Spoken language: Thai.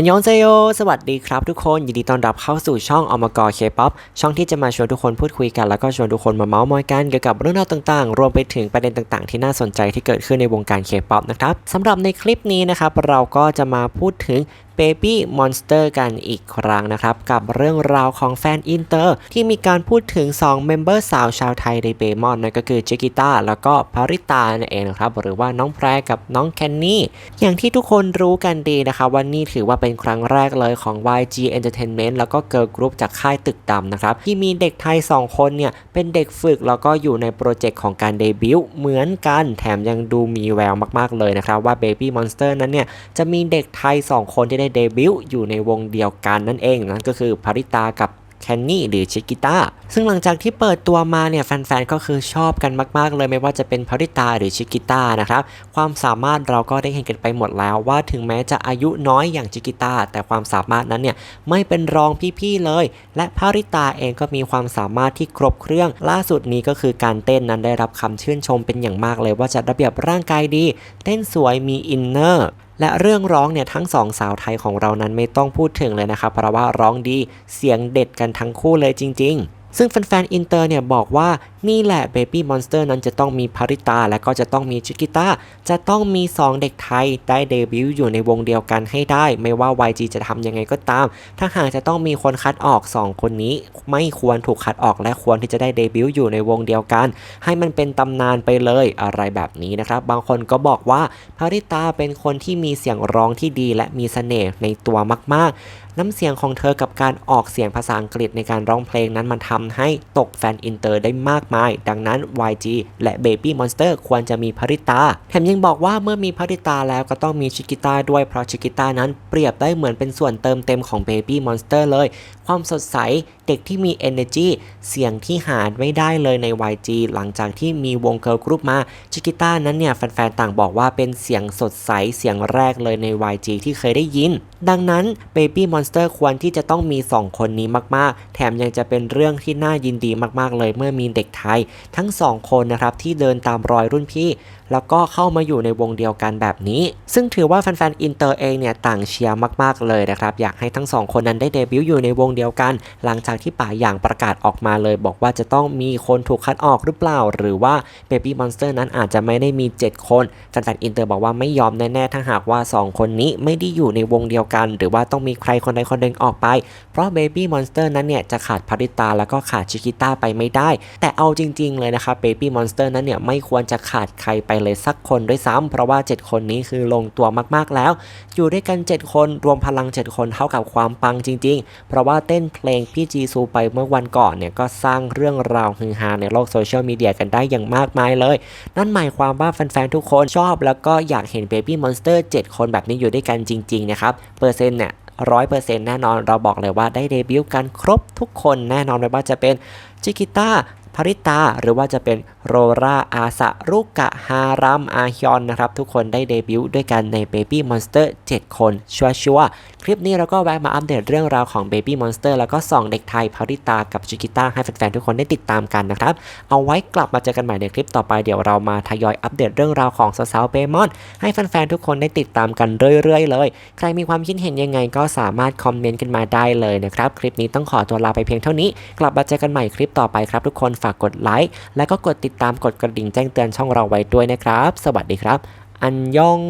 อันยองเซโย สวัสดีครับทุกคน ยินดีต้อนรับเข้าสู่ช่องอมกรเคป๊อปช่องที่จะมาชวนทุกคนพูดคุยกัน แล้วก็ชวนทุกคนมาเมาส์มอยกันเกี่ยวกับเรื่องราวต่างๆ รวมไปถึงประเด็นต่างๆ ที่น่าสนใจที่เกิดขึ้นในวงการเคป๊อปนะครับสำหรับในคลิปนี้นะครับ เราก็จะมาพูดถึง Baby Monster กันอีกครั้งนะครับ กับเรื่องราวของแฟนอินเตอร์ ที่มีการพูดถึง 2 เมมเบอร์สาวชาวไทยในเบมอนนั่นก็คือเจกิต้าแล้วก็พาริตานั่นเองนะครับ หรือว่าน้องแพรกับน้องแคนนี่ อย่างที่ทุกคนรู้กันดีนะครับว่านี่ถือว่าเป็นครั้งแรกเลยของ YG Entertainment แล้วก็เกิร์ลกรุ๊ปจากค่ายตึกดำนะครับ ที่มีเด็กไทย 2 คนเนี่ย เป็นเด็กฝึกแล้วก็อยู่ในโปรเจกต์ของการเดบิวต์เหมือนกันแถมยังดูมีแววมากๆเลยนะครับว่า Baby Monster นั้นเนี่ยจะมีเด็กไทย 2 คนที่ได้เดบิวต์อยู่ในวงเดียวกันนั่นเองนั่นก็คือพาริตากับแคนนี่หรือชิกิต้าซึ่งหลังจากที่เปิดตัวมาเนี่ยแฟนๆ ก็คือชอบกันมากๆ เลยไม่ว่าจะเป็นพาริตาหรือชิกิต้านะครับ ความสามารถเราก็ได้เห็นกันไปหมดแล้วว่าถึงแม้จะอายุน้อยอย่างชิกิต้าแต่ความสามารถนั้นเนี่ยไม่เป็นรองพี่ๆเลย และพาริตาเองก็มีความสามารถที่ครบเครื่อง ล่าสุดนี้ก็คือการเต้นนั้นได้รับคำชื่นชมเป็นอย่างมากเลยว่าจัดระเบียบร่างกายดี เต้นสวยมีอินเนอร์ และเรื่องร้องเนี่ยทั้งสองสาวไทยของเรานั้นไม่ต้องพูดถึงเลยนะครับเพราะว่าร้องดีเสียงเด็ดกันทั้งคู่เลยจริง ๆ ซึ่งแฟนๆอินเตอร์เนี่ยบอกว่านี่แหละ Baby Monster นั้นจะต้องมีพาริตา และก็จะต้องมีชิกิต้า จะต้องมี 2 เด็กไทย ได้เดบิวต์อยู่ในวงเดียวกันให้ได้ ไม่ว่า YG จะทำยังไงก็ตาม ถ้าหากจะต้องมีคนคัดออก 2 คนนี้ ไม่ควรถูกคัดออกและควรที่จะได้เดบิวต์อยู่ในวงเดียวกัน ให้มันเป็นตำนานไปเลยอะไรแบบนี้นะครับ บางคนก็บอกว่าพาริตาเป็นคนที่มีเสียงร้องที่ดี และมีเสน่ห์ในตัวมาก ๆ น้ำเสียงของเธอกับการออกเสียงภาษาอังกฤษในการร้องเพลงนั้นมันทำำให้ตกแฟนอินเตอร์ได้มากมาย ดังนั้น YG และ Baby Monster ควรจะมีพาริตา แถมยังบอกว่าเมื่อมีพาริตาแล้วก็ต้องมีชิกิต้าด้วย เพราะชิกิต้านั้นเปรียบได้เหมือนเป็นส่วนเติมเต็มของ Baby Monster เลย ความสดใสเด็กที่มี energy เสียงที่หาไม่ได้เลยใน YG หลังจากที่มีวงเกิร์ลกรุ๊ปมาชิกิต้านั้นเนี่ยแฟนๆต่างบอกว่าเป็นเสียงสดใสเสียงแรกเลยใน YG ที่เคยได้ยิน ดังนั้น Baby Monster ควรที่จะต้องมี 2 คนนี้มากๆ แถมยังจะเป็นเรื่องที่น่ายินดีมากๆเลย เมื่อมีเด็กไทยทั้ง 2 คนนะครับที่เดินตามรอยรุ่นพี่ แล้วก็เข้ามาอยู่ในวงเดียวกันแบบนี้ ซึ่งถือว่าแฟนๆอินเตอร์เองเนี่ยต่างเชียร์มากๆเลยนะครับอยากให้ทั้งสองคนนั้นได้เดบิวต์อยู่ในวงเดียวกัน หลังจากที่ป่าอย่างประกาศออกมาเลย บอกว่าจะต้องมีคนถูกคัดออกหรือเปล่า หรือว่า Baby Monster นั้นอาจจะไม่ได้มี 7 คนแฟนๆอินเตอร์บอกว่าไม่ยอมแน่ๆถ้าหากว่า 2 คนนี้ไม่ได้อยู่ในวงเดียวกัน หรือว่าต้องมีใครคนใดคนหนึ่งออกไป เพราะ Baby Monster นั้นเนี่ยจะขาดพาริตาแล้วก็ขาดชิกิต้าไปไม่ได้ แต่เอาจริง ๆ เลยนะครับ Baby Monster นั้นเนี่ยไม่ควรจะขาดใครไปเลยสักคนด้วยซ้ำเพราะว่า 7 คนนี้คือลงตัวมากๆแล้ว อยู่ด้วยกัน 7 คนรวมพลัง 7 คนเท่ากับความปังจริง ๆ เพราะว่าเต้นเพลงพี่จีซูไปเมื่อวันก่อนเนี่ยก็สร้างเรื่องราวฮือฮาในโลกโซเชียลมีเดียกันได้อย่างมากมายเลย นั่นหมายความว่าแฟนๆทุกคนชอบ แล้วก็อยากเห็น Baby Monster 7คนแบบนี้อยู่ด้วยกันจริงๆนะครับเปอร์เซ็นต์เนี่ย ร้อยเปอร์เซ็นต์แน่นอนเราบอกเลยว่าได้เดบิวต์กันครบทุกคนแน่นอนไม่ว่าจะเป็นจิกิต้า พาริตา หรือว่าจะเป็นโรราอาสะรุกะฮารัมอาฮยอนนะครับ ทุกคนได้เดบิวต์ด้วยกันใน Baby Monster 7 คนชัวชัวร์คลิปนี้เราก็แวะมาอัปเดตเรื่องราวของ Baby Monster แล้วก็2เด็กไทยพาริตากับจิกิต้าให้แฟนๆทุกคนได้ติดตามกันนะครับ เอาไว้กลับมาเจอกันใหม่ในคลิปต่อไปเดี๋ยวเรามาทยอยอัปเดตเรื่องราวของสาวๆเบมอน ให้แฟนๆทุกคนได้ติดตามกันเรื่อยๆเลย ใครมีความคิดเห็นยังไงก็สามารถคอมเมนต์กันมาได้เลยนะครับคลิปนี้ต้องขอตัวลาไปเพียงเท่านี้ กลับมาเจอกันใหม่คลิปต่อไปครับทุกคนฝากกดไลค์และก็กดติดตามกดกระดิ่งแจ้งเตือนช่องเราไว้ด้วยนะครับ สวัสดีครับ อันยอง